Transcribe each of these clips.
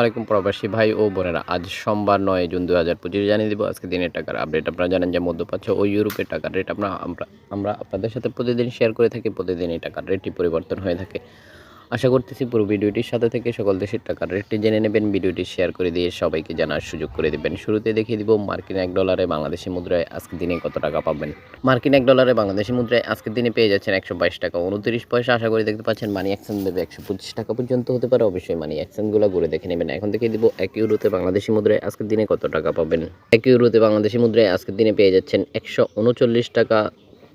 আলাইকুম প্রবাসী ভাই ও বোনেরা, আজ সোমবার নয় জুন দু হাজার পঁচিশ জানিয়ে দিব আজকে দিনের টাকার আপডেট আপনারা জানেন যে মধ্যপ্রাচ্য ও ইউরোপের টাকার রেট আমরা আমরা আপনাদের সাথে প্রতিদিন শেয়ার করে থাকি, প্রতিদিন এই টাকার রেটটি পরিবর্তন হয়ে থাকে। আশা করতেছি পুরো ভিডিওটির সাথে থেকে সকল দেশের টাকার রেটটি জেনে নেবেন, ভিডিওটি শেয়ার করে দিয়ে সবাইকে জানার সুযোগ করে দেবেন। শুরুতে দেখিয়ে দিব মার্কিন এক ডলারে বাংলাদেশি মুদ্রায় আজকে দিনে কত টাকা পাবেন। মার্কিন এক ডলারে বাংলাদেশি মুদ্রায় আজকের দিনে পেয়ে যাচ্ছেন একশো বাইশ টাকা উনত্রিশ পয়সা। আশা করি দেখতে পাচ্ছেন মানি এক্সচেঞ্জ দেবে একশো পঁচিশ টাকা পর্যন্ত হতে পারে। অবশ্যই মানি এক্সচেঞ্জগুলো ঘুরে দেখে নেবেন। এখন থেকে দিব এক ইউরোতে বাংলাদেশি মুদ্রায় আজকের দিনে কত টাকা পাবেন। এক ইউরোতে বাংলাদেশি মুদ্রায় আজকের দিনে পেয়ে যাচ্ছেন একশো উনচল্লিশ টাকা।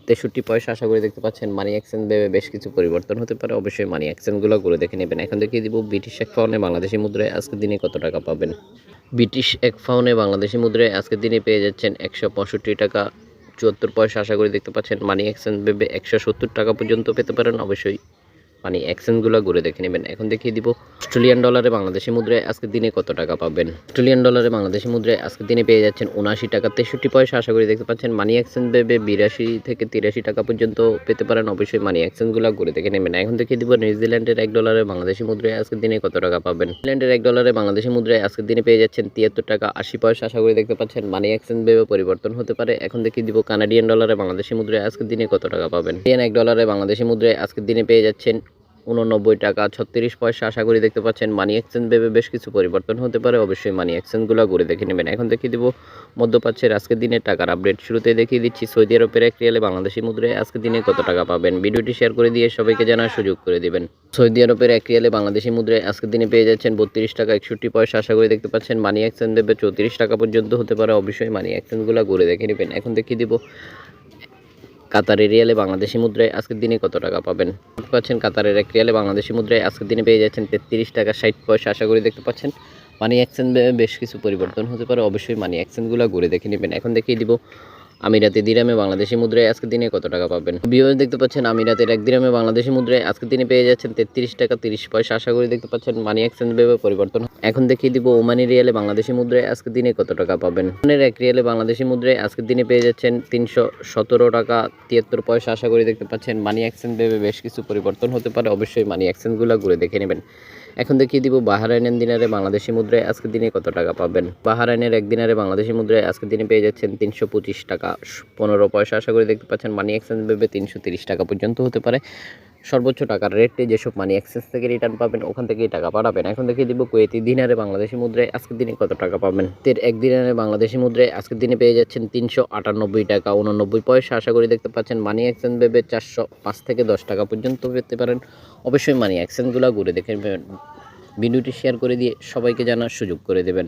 তেষট্টি পয়সা আশা করি দেখতে পাচ্ছেন মানি অ্যাকসেন্ট ভেবে বেশ কিছু পরিবর্তন হতে পারে। অবশ্যই মানি অ্যাকসেন্টগুলো করে দেখে নেবেন। এখন দেখিয়ে দিব ব্রিটিশ এক ফাউনে বাংলাদেশি মুদ্রায় আজকের দিনে কত টাকা পাবেন। ব্রিটিশ এক ফাউনে বাংলাদেশি মুদ্রায় আজকের দিনে পেয়ে যাচ্ছেন একশো পঁয়ষট্টি টাকা। চুয়াত্তর পয়সা আশা করি দেখতে পাচ্ছেন। মানি অ্যাকসেন্ট ভেবে একশো সত্তর টাকা পর্যন্ত পেতে পারেন। অবশ্যই মানি এক্সচেঞ্জগুলো ঘুরে দেখে নেবেন। এখন দেখিয়ে দিব অস্ট্রেলিয়ান ডলারে বাংলাদেশি মুদ্রায় আজকের দিনে কত টাকা পাবেন? অস্ট্রেলিয়ান ডলারে বাংলাদেশি মুদ্রায় আজকের দিনে পেয়ে যাচ্ছেন উনআশি টাকা, তেষট্টি পয়সা আশা করি দেখতে পাচ্ছেন। মানি এক্সচেঞ্জ ভেবে বিরাশি থেকে তিরাশি টাকা পর্যন্ত পেতে পারেন। অবশ্যই মানি এক্সচেঞ্জগুলো ঘুরে দেখে নেবেন। এখন দেখিয়ে দিব নিউজিল্যান্ডের এক ডলারে বাংলাদেশি মুদ্রায় আজকের দিনে কত টাকা পাবেন? নিউজিল্যান্ডের এক ডলারে বাংলাদেশি মুদ্রায় আজকের দিনে পেয়ে যাচ্ছেন তিয়াত্তর টাকা, আশি পয়সা আশা করি দেখতে পাচ্ছেন। মানি এক্সচেঞ্জ ভেবে পরিবর্তন হতে পারে। এখন দেখিয়ে দিব কানাডিয়ান ডলারে বাংলাদেশি মুদ্রায় আজকের দিনে কত টাকা পাবেন? এক ডলারে বাংলাদেশি মুদ্রায় আজকের দিনে পেয়ে যাচ্ছেন উননব্বই টাকা, ছত্রিশ পয়সা আশা করি দেখতে পাচ্ছেন মানি এক্সচেঞ্জ ভেবে বেশ কিছু পরিবর্তন হতে পারে। অবশ্যই মানি এক্সচেঞ্জগুলো ঘুরে দেখে নেবেন। এখন দেখিয়ে দিব মধ্যপ্রাচ্যের আজকের দিনের টাকার আপডেট শুরুতে দেখিয়ে দিচ্ছি সৌদি আরবের এক রিয়ালে বাংলাদেশি মুদ্রায় আজকের দিনে কত টাকা পাবেন? ভিডিওটি শেয়ার করে দিয়ে সবাইকে জানার সুযোগ করে দেবেন। সৌদি আরবের এক রিয়ালে বাংলাদেশি মুদ্রায় আজকের দিনে পেয়ে যাচ্ছেন বত্রিশ টাকা, একষট্টি পয়সা আশা করি দেখতে পাচ্ছেন মানি এক্সচেঞ্জ দেবে চৌত্রিশ টাকা পর্যন্ত হতে পারে। অবশ্যই মানি এক্সচেঞ্জগুলো ঘুরে দেখে নেবেন। এখন দেখিয়ে দিব কাতারের রিয়ালে বাংলাদেশি মুদ্রায় আজকের দিনে কত টাকা পাবেন? পাচ্ছেন, কাতারের এক রিয়ালে বাংলাদেশি মুদ্রায় আজকের দিনে পেয়ে যাচ্ছেন তেত্রিশ টাকা ষাট পয়সা আশা করি দেখতে পাচ্ছেন। মানি এক্সচেঞ্জ বেশ কিছু পরিবর্তন হতে পারে, অবশ্যই মানি এক্সচেঞ্জগুলো ঘুরে দেখে নেবেন। এখন দেখিয়ে দিব আমিরাতে দিরামে বাংলাদেশি মুদ্রায় আজকে দিনে কত টাকা পাবেন? বিও দেখতে পাচ্ছেন আমিরাতের এক দিরামে বাংলাদেশি মুদ্রায় আজকে দিনে পেয়ে যাচ্ছেন তেত্রিশ টাকা তিরিশ পয়সা। আশা করি দেখতে পাচ্ছেন মানি এক্সচেঞ্জ ভেবে পরিবর্তন এখন দেখিয়ে দিব ওমানি রিয়ালে বাংলাদেশি মুদ্রায় আজকে দিনে কত টাকা পাবেন? ওমানের এক রিয়ালে বাংলাদেশি মুদ্রায় আজকে দিনে পেয়ে যাচ্ছেন তিনশো সতেরো টাকা তিয়াত্তর পয়সা। আশা করি দেখতে পাচ্ছেন মানি এক্সচেঞ্জ ভেবে বেশ কিছু পরিবর্তন হতে পারে। অবশ্যই মানি এক্সচেঞ্জগুলো ঘুরে দেখে নেবেন। এখন দেখিয়ে দিব বাহারাইনের দিনারে বাংলাদেশি মুদ্রায় আজকের দিনে কত টাকা পাবেন। বাহারাইনের এক দিনারে বাংলাদেশি মুদ্রায় আজকের দিনে পেয়ে যাচ্ছেন তিনশো পঁচিশ টাকা। পনেরো পয়সা আশা করি দেখতে পাচ্ছেন, মানি এক্সচেঞ্জ ভেবে তিনশো তিরিশ টাকা পর্যন্ত হতে পারে। সর্বোচ্চ টাকার রেটে যেসব মানি এক্সচেঞ্জ থেকে রিটার্ন পাবেন, ওখান থেকেই টাকা পাঠাবেন। এখন দেখিয়ে দিব কুয়েতি দিনারে বাংলাদেশি মুদ্রায় আজকের দিনে কত টাকা পাবেন। তের এক দিনারে বাংলাদেশি মুদ্রায় আজকের দিনে পেয়ে যাচ্ছেন তিনশো আটানব্বই টাকা, উননব্বই পয়সা। আশা করি দেখতে পাচ্ছেন মানি এক্সচেঞ্জ ভেবে চারশো পাঁচ থেকে দশ টাকা পর্যন্ত পেতে পারেন। অবশ্যই মানি এক্সচেঞ্জগুলো ঘুরে দেখে ভিডিওটি শেয়ার করে দিয়ে সবাইকে জানার সুযোগ করে দেবেন।